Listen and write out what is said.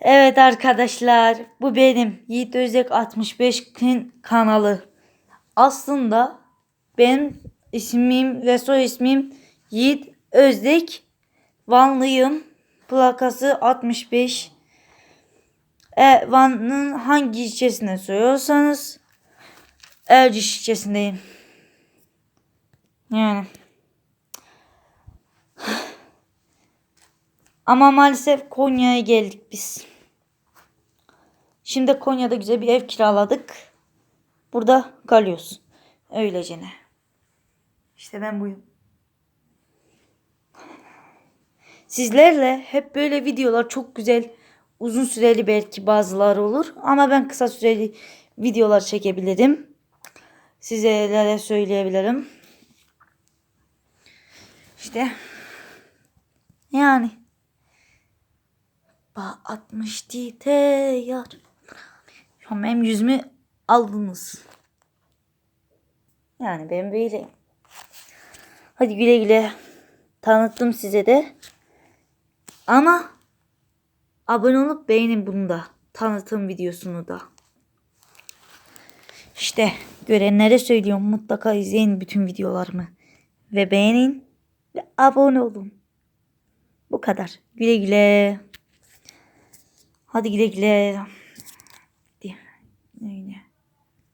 Evet arkadaşlar bu benim Yiğit Özek 65'in kanalı. Aslında benim ismim ve soy ismim Yiğit Özek. Vanlıyım. Plakası 65. E, Van'ın hangi ilçesine soruyorsanız Erciş ilçesindeyim. Yani. Ama maalesef Konya'ya geldik biz. Şimdi Konya'da güzel bir ev kiraladık. Burada kalıyoruz. Öylece ne. İşte ben buyum. Sizlerle hep böyle videolar çok güzel uzun süreli belki bazıları olur ama ben kısa süreli videolar çekebilirim. Sizlere söyleyebilirim. İşte yani Ba 60 teyar. Şu an benim yüzümü aldınız. Yani ben böyle. Hadi güle güle. Tanıttım size de. Ama abone olup beğenin bunu da. Tanıtım videosunu da. İşte görenlere söylüyorum mutlaka izleyin bütün videolarımı. Ve beğenin ve abone olun. Bu kadar. Güle güle. Hadi güle güle.